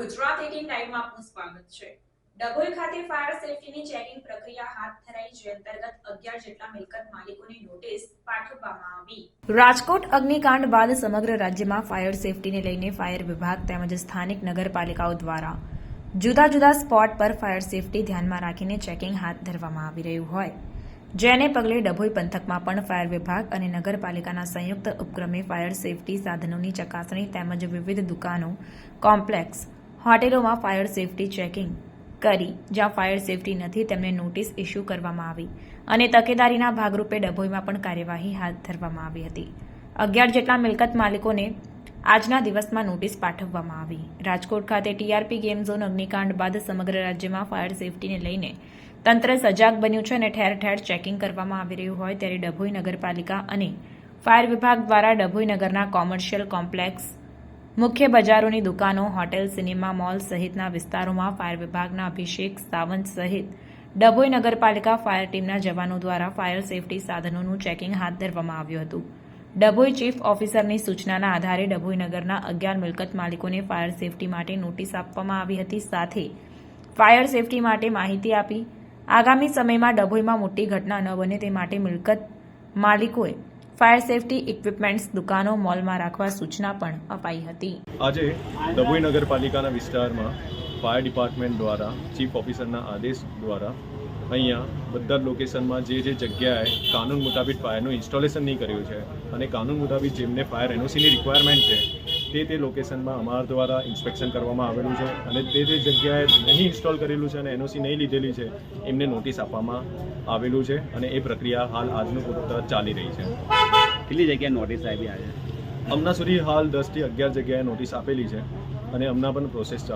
Gujarat eighteen લાઈવમાં આપનું સ્વાગત છે. ડભોઈ ખાતે ફાયર સેફટીની ચેકિંગ પ્રક્રિયા હાથ ધરાઈ જે અંતર્ગત અગિયાર જેટલા મિલકત માલિકોને નોટિસ પાઠવવામાં આવી. રાજકોટ અગ્નિકાંડ બાદ સમગ્ર રાજ્યમાં ફાયર સેફટીને લઈને ફાયર વિભાગ તેમજ સ્થાનિક નગરપાલિકાઓ દ્વારા જુદા જુદા સ્પોટ પર ફાયર સેફટી ધ્યાનમાં રાખીને ચેકિંગ હાથ ધરવામાં આવી રહ્યું હોય. જેને પગલે ડભોઈ પંથકમાં પણ ફાયર વિભાગ અને નગરપાલિકાના સંયુક્ત ઉપક્રમે ફાયર સેફટી સાધનોની ચકાસણી તેમજ વિવિધ દુકાનો, કોમ્પ્લેક્સ, હોટેલોમાં ફાયર સેફટી ચેકિંગ કરી, જ્યાં ફાયર સેફટી નથી, તેમને નોટિસ ઇસ્યુ કરવામાં આવી અને તકેદારીના ભાગરૂપે ડભોઈમાં પણ કાર્યવાહી હાથ ધરવામાં આવી હતી. અગિયાર જેટલા મિલકત માલિકોને આજના દિવસમાં નોટિસ પાઠવવામાં આવી. રાજકોટ ખાતે ટીઆરપી ગેમ ઝોન અગ્નિકાંડ બાદ સમગ્ર રાજ્યમાં ફાયર સેફટીને લઈને તંત્ર સજાગ બન્યું છે અને ઠેર ઠેર ચેકિંગ કરવામાં આવી રહ્યું હોય ત્યારે ડભોઈ નગરપાલિકા અને ફાયર વિભાગ દ્વારા ડભોઈ નગરના કોમર્શિયલ કોમ્પ્લેક્સ, મુખ્ય બજારોની દુકાનો, હોટેલ, સિનેમા મોલ સહિતના વિસ્તારોમાં ફાયર વિભાગના અભિષેક સાવંત સહિત ડભોઈ નગરપાલિકા ફાયર ટીમના જવાનો દ્વારા ફાયર સેફટી સાધનોનું ચેકિંગ હાથ ધરવામાં આવ્યું હતું. ડભોઈ ચીફ ઓફિસરની સૂચનાના આધારે ડભોઈ નગરના અગિયાર મિલકત માલિકોને ફાયર સેફટી માટે નોટિસ આપવામાં આવી હતી. સાથે ફાયર સેફટી માટે માહિતી આપી. આગામી સમયમાં ડભોઈમાં મોટી ઘટના ન બને તે માટે મિલકત માલિકોએ ફાયર સેફટી ઇક્વિપમેન્ટ્સ દુકાનો, મોલમાં રાખવા સૂચના પણ અપાઈ હતી. આજે ડભોઈ નગરપાલિકાના વિસ્તારમાં ફાયર ડિપાર્ટમેન્ટ દ્વારા ચીફ ઓફિસરના આદેશ દ્વારા અહીંયા બધા જ લોકેશનમાં જે જે જગ્યાએ કાનૂન મુતાબિક ફાયરનું ઇન્સ્ટોલેશન નહીં કર્યું છે અને કાનૂન મુતાબિક જેમને ફાયર એનઓસીની રિક્વાયરમેન્ટ છે તે તે લોકેશનમાં અમારા દ્વારા ઇન્સ્પેક્શન કરવામાં આવેલું છે અને તે તે જગ્યાએ નહીં ઇન્સ્ટોલ કરેલું છે અને એનઓસી નહીં લીધેલી છે એમને નોટિસ આપવામાં આવેલું છે અને એ પ્રક્રિયા હાલ આજનું પૂરતા ચાલી રહી છે. કેટલી જગ્યાએ નોટિસ આવી આજે? હમણાં સુધી હાલ દસથી અગિયાર જગ્યાએ નોટિસ આપેલી છે અને હમણાં પણ પ્રોસેસ ચાલુ